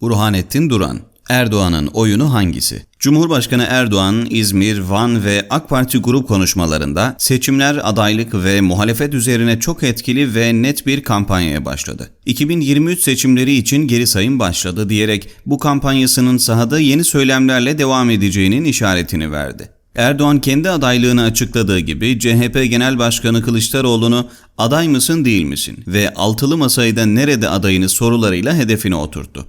Burhanettin Duran Erdoğan'ın oyunu hangisi? Cumhurbaşkanı Erdoğan, İzmir, Van ve AK Parti grup konuşmalarında seçimler, adaylık ve muhalefet üzerine çok etkili ve net bir kampanyaya başladı. 2023 seçimleri için geri sayım başladı diyerek bu kampanyasının sahada yeni söylemlerle devam edeceğinin işaretini verdi. Erdoğan kendi adaylığını açıkladığı gibi CHP Genel Başkanı Kılıçdaroğlu'nu aday mısın değil misin ve altılı masayı da nerede adayını sorularıyla hedefine oturttu.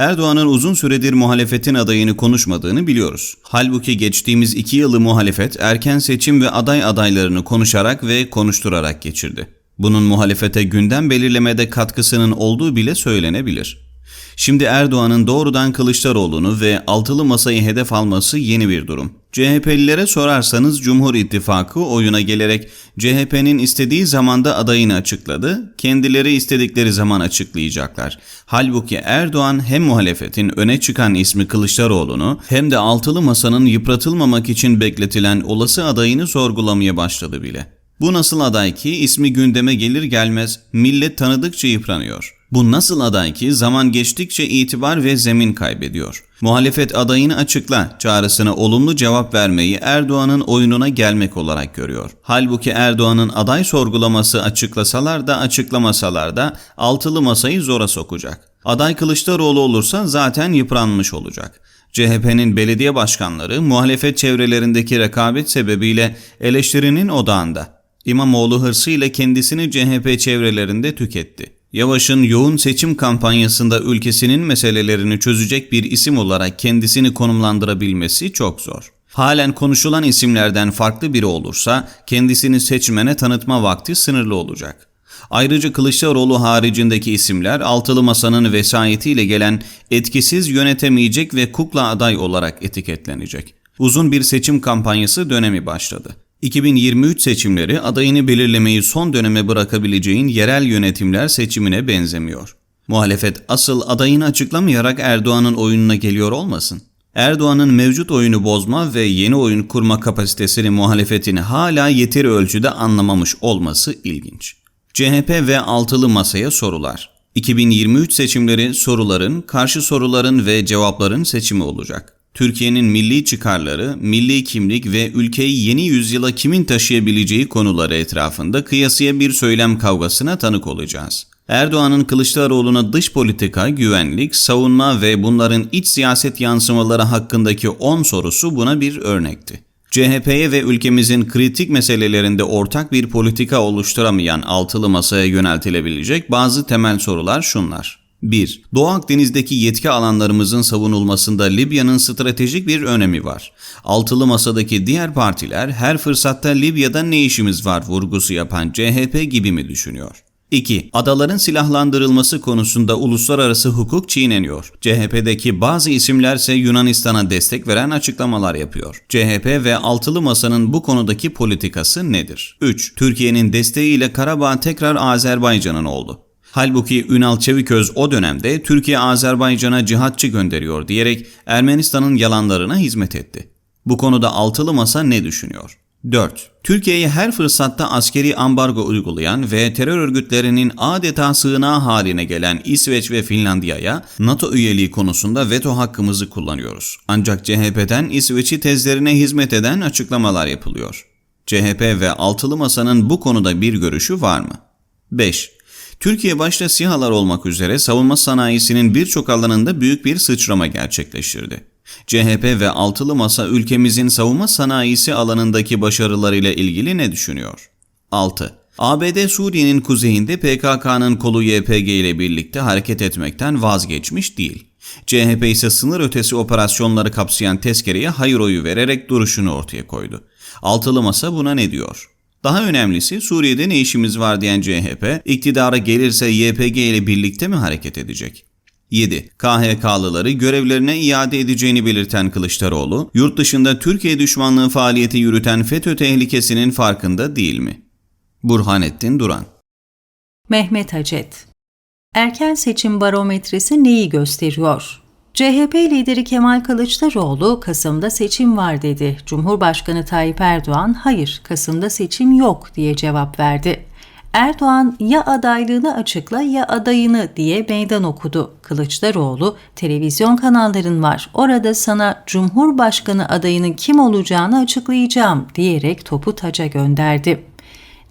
Erdoğan'ın uzun süredir muhalefetin adayını konuşmadığını biliyoruz. Halbuki geçtiğimiz iki yılı muhalefet erken seçim ve aday adaylarını konuşarak ve konuşturarak geçirdi. Bunun muhalefete gündem belirlemede katkısının olduğu bile söylenebilir. Şimdi Erdoğan'ın doğrudan Kılıçdaroğlu'nu ve altılı masayı hedef alması yeni bir durum. CHP'lilere sorarsanız Cumhur İttifakı oyuna gelerek CHP'nin istediği zamanda adayını açıkladı, kendileri istedikleri zaman açıklayacaklar. Halbuki Erdoğan hem muhalefetin öne çıkan ismi Kılıçdaroğlu'nu hem de altılı masanın yıpratılmamak için bekletilen olası adayını sorgulamaya başladı bile. Bu nasıl aday ki ismi gündeme gelir gelmez millet tanıdıkça yıpranıyor. Bu nasıl aday ki zaman geçtikçe itibar ve zemin kaybediyor. Muhalefet adayını açıkla çağrısına olumlu cevap vermeyi Erdoğan'ın oyununa gelmek olarak görüyor. Halbuki Erdoğan'ın aday sorgulaması açıklasalar da açıklamasalar da altılı masayı zora sokacak. Aday Kılıçdaroğlu olursa zaten yıpranmış olacak. CHP'nin belediye başkanları muhalefet çevrelerindeki rekabet sebebiyle eleştirinin odağında. İmamoğlu hırsıyla kendisini CHP çevrelerinde tüketti. Yavaş'ın yoğun seçim kampanyasında ülkesinin meselelerini çözecek bir isim olarak kendisini konumlandırabilmesi çok zor. Halen konuşulan isimlerden farklı biri olursa kendisini seçmene tanıtma vakti sınırlı olacak. Ayrıca Kılıçdaroğlu haricindeki isimler altılı masanın vesayetiyle gelen etkisiz yönetemeyecek ve kukla aday olarak etiketlenecek. Uzun bir seçim kampanyası dönemi başladı. 2023 seçimleri adayını belirlemeyi son döneme bırakabileceğin yerel yönetimler seçimine benzemiyor. Muhalefet asıl adayını açıklamayarak Erdoğan'ın oyununa geliyor olmasın. Erdoğan'ın mevcut oyunu bozma ve yeni oyun kurma kapasitesini muhalefetin hala yeteri ölçüde anlamamış olması ilginç. CHP ve altılı masaya sorular. 2023 seçimleri soruların, karşı soruların ve cevapların seçimi olacak. Türkiye'nin milli çıkarları, milli kimlik ve ülkeyi yeni yüzyıla kimin taşıyabileceği konuları etrafında kıyasıya bir söylem kavgasına tanık olacağız. Erdoğan'ın Kılıçdaroğlu'na dış politika, güvenlik, savunma ve bunların iç siyaset yansımaları hakkındaki 10 sorusu buna bir örnekti. CHP'ye ve ülkemizin kritik meselelerinde ortak bir politika oluşturamayan altılı masaya yöneltilebilecek bazı temel sorular şunlar. 1. Doğu Akdeniz'deki yetki alanlarımızın savunulmasında Libya'nın stratejik bir önemi var. Altılı masadaki diğer partiler her fırsatta Libya'da ne işimiz var vurgusu yapan CHP gibi mi düşünüyor? 2. Adaların silahlandırılması konusunda uluslararası hukuk çiğneniyor. CHP'deki bazı isimlerse Yunanistan'a destek veren açıklamalar yapıyor. CHP ve Altılı Masa'nın bu konudaki politikası nedir? 3. Türkiye'nin desteğiyle Karabağ tekrar Azerbaycan'ın oldu. Halbuki Ünal Çeviköz o dönemde Türkiye Azerbaycan'a cihatçı gönderiyor diyerek Ermenistan'ın yalanlarına hizmet etti. Bu konuda altılı masa ne düşünüyor? 4. Türkiye'ye her fırsatta askeri ambargo uygulayan ve terör örgütlerinin adeta sığınağı haline gelen İsveç ve Finlandiya'ya NATO üyeliği konusunda veto hakkımızı kullanıyoruz. Ancak CHP'den İsveç'i tezlerine hizmet eden açıklamalar yapılıyor. CHP ve altılı masanın bu konuda bir görüşü var mı? 5. Türkiye başta SİHA'lar olmak üzere savunma sanayisinin birçok alanında büyük bir sıçrama gerçekleştirdi. CHP ve altılı masa ülkemizin savunma sanayisi alanındaki başarılarıyla ilgili ne düşünüyor? 6. ABD Suriye'nin kuzeyinde PKK'nın kolu YPG ile birlikte hareket etmekten vazgeçmiş değil. CHP ise sınır ötesi operasyonları kapsayan tezkereye hayır oyu vererek duruşunu ortaya koydu. Altılı masa buna ne diyor? Daha önemlisi Suriye'de ne işimiz var diyen CHP, iktidara gelirse YPG ile birlikte mi hareket edecek? 7. KHK'lıları görevlerine iade edeceğini belirten Kılıçdaroğlu, yurt dışında Türkiye düşmanlığı faaliyeti yürüten FETÖ tehlikesinin farkında değil mi? Burhanettin Duran Mehmet Hacet Erken seçim barometresi neyi gösteriyor? CHP lideri Kemal Kılıçdaroğlu Kasım'da seçim var dedi. Cumhurbaşkanı Tayyip Erdoğan hayır Kasım'da seçim yok diye cevap verdi. Erdoğan ya adaylığını açıkla ya adayını diye meydan okudu. Kılıçdaroğlu televizyon kanalların var orada sana Cumhurbaşkanı adayının kim olacağını açıklayacağım diyerek topu taca gönderdi.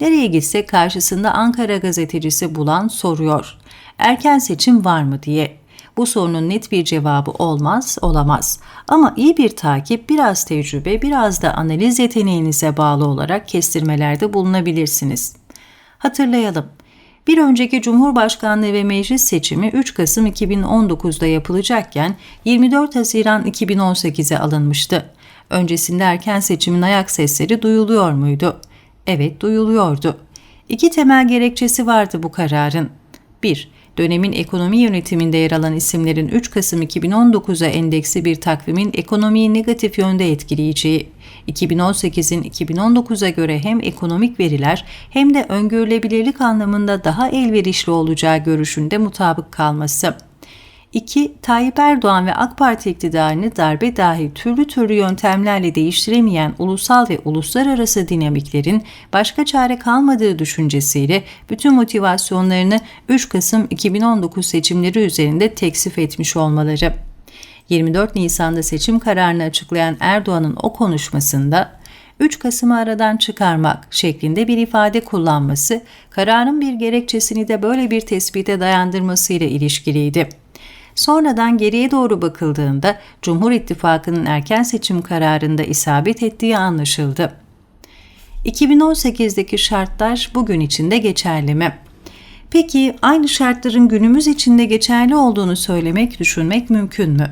Nereye gitse karşısında Ankara gazetecisi bulan soruyor. Erken seçim var mı diye. Bu sorunun net bir cevabı olmaz, olamaz. Ama iyi bir takip, biraz tecrübe, biraz da analiz yeteneğinize bağlı olarak kestirmelerde bulunabilirsiniz. Hatırlayalım. Bir önceki Cumhurbaşkanlığı ve meclis seçimi 3 Kasım 2019'da yapılacakken 24 Haziran 2018'e alınmıştı. Öncesinde erken seçimin ayak sesleri duyuluyor muydu? Evet duyuluyordu. İki temel gerekçesi vardı bu kararın. 1. Dönemin ekonomi yönetiminde yer alan isimlerin 3 Kasım 2019'a endeksi bir takvimin ekonomiyi negatif yönde etkileyeceği. 2018'in 2019'a göre hem ekonomik veriler hem de öngörülebilirlik anlamında daha elverişli olacağı görüşünde mutabık kalması. 2. Tayyip Erdoğan ve AK Parti iktidarını darbe dahil türlü türlü yöntemlerle değiştiremeyen ulusal ve uluslararası dinamiklerin başka çare kalmadığı düşüncesiyle bütün motivasyonlarını 3 Kasım 2019 seçimleri üzerinde teksif etmiş olmaları. 24 Nisan'da seçim kararını açıklayan Erdoğan'ın o konuşmasında 3 Kasım'ı aradan çıkarmak şeklinde bir ifade kullanması, kararın bir gerekçesini de böyle bir tespite dayandırmasıyla ilişkiliydi. Sonradan geriye doğru bakıldığında Cumhur İttifakı'nın erken seçim kararında isabet ettiği anlaşıldı. 2018'deki şartlar bugün için de geçerli mi? Peki aynı şartların günümüz içinde geçerli olduğunu söylemek, düşünmek mümkün mü?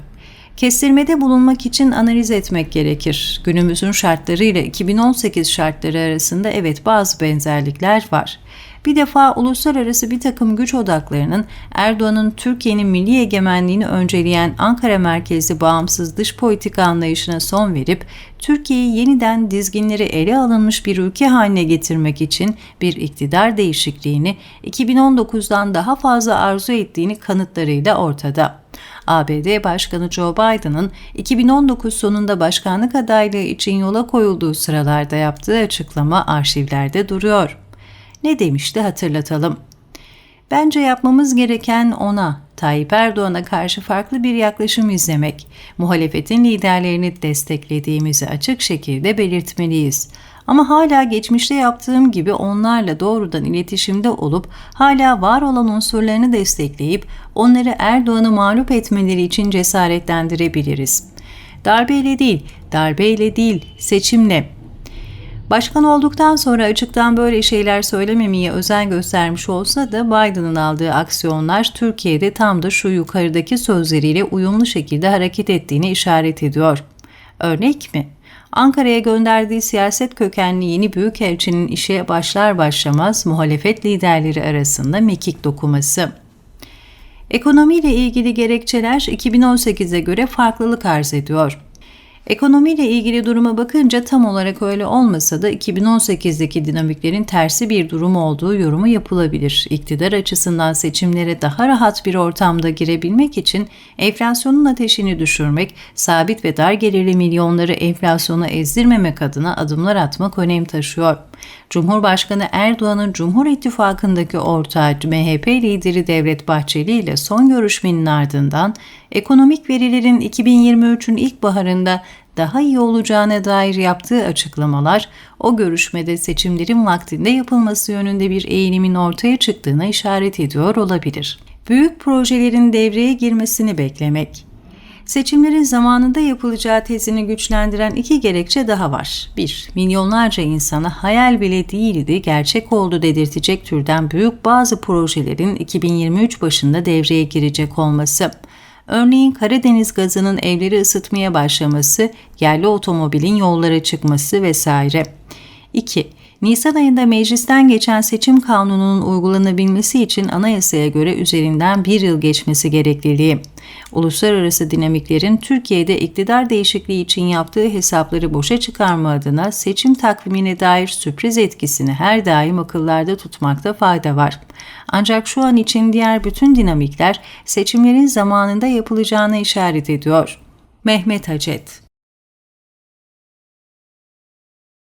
Kestirmede bulunmak için analiz etmek gerekir. Günümüzün şartlarıyla 2018 şartları arasında evet bazı benzerlikler var. Bir defa uluslararası bir takım güç odaklarının Erdoğan'ın Türkiye'nin milli egemenliğini önceleyen Ankara merkezli bağımsız dış politika anlayışına son verip Türkiye'yi yeniden dizginleri ele alınmış bir ülke haline getirmek için bir iktidar değişikliğini 2019'dan daha fazla arzu ettiğini kanıtlarıyla ortada. ABD Başkanı Joe Biden'ın 2019 sonunda başkanlık adaylığı için yola koyulduğu sıralarda yaptığı açıklama arşivlerde duruyor. Ne demişti hatırlatalım. Bence yapmamız gereken ona, Tayyip Erdoğan'a karşı farklı bir yaklaşım izlemek, muhalefetin liderlerini desteklediğimizi açık şekilde belirtmeliyiz. Ama hala geçmişte yaptığım gibi onlarla doğrudan iletişimde olup hala var olan unsurlarını destekleyip onları Erdoğan'ı mağlup etmeleri için cesaretlendirebiliriz. Darbeyle değil, darbeyle değil, seçimle, Başkan olduktan sonra açıktan böyle şeyler söylememeye özen göstermiş olsa da Biden'ın aldığı aksiyonlar Türkiye'de tam da şu yukarıdaki sözleriyle uyumlu şekilde hareket ettiğini işaret ediyor. Örnek mi? Ankara'ya gönderdiği siyaset kökenli yeni büyükelçinin işe başlar başlamaz muhalefet liderleri arasında mekik dokuması. Ekonomiyle ilgili gerekçeler 2018'e göre farklılık arz ediyor. Ekonomiyle ilgili duruma bakınca tam olarak öyle olmasa da 2018'deki dinamiklerin tersi bir durum olduğu yorumu yapılabilir. İktidar açısından seçimlere daha rahat bir ortamda girebilmek için enflasyonun ateşini düşürmek, sabit ve dar gelirli milyonları enflasyona ezdirmemek adına adımlar atmak önem taşıyor. Cumhurbaşkanı Erdoğan'ın Cumhur İttifakı'ndaki ortağı MHP lideri Devlet Bahçeli ile son görüşmenin ardından ekonomik verilerin 2023'ün ilk baharında daha iyi olacağına dair yaptığı açıklamalar o görüşmede seçimlerin vaktinde yapılması yönünde bir eğilimin ortaya çıktığına işaret ediyor olabilir. Büyük projelerin devreye girmesini beklemek Seçimlerin zamanında yapılacağı tezini güçlendiren iki gerekçe daha var. 1. Milyonlarca insana hayal bile değildi, gerçek oldu dedirtecek türden büyük bazı projelerin 2023 başında devreye girecek olması. Örneğin Karadeniz gazının evleri ısıtmaya başlaması, yerli otomobilin yollara çıkması vesaire. 2. Nisan ayında meclisten geçen seçim kanununun uygulanabilmesi için anayasaya göre üzerinden bir yıl geçmesi gerekliliği. Uluslararası dinamiklerin Türkiye'de iktidar değişikliği için yaptığı hesapları boşa çıkarma adına seçim takvimine dair sürpriz etkisini her daim akıllarda tutmakta fayda var. Ancak şu an için diğer bütün dinamikler seçimlerin zamanında yapılacağına işaret ediyor. Mehmet Hacet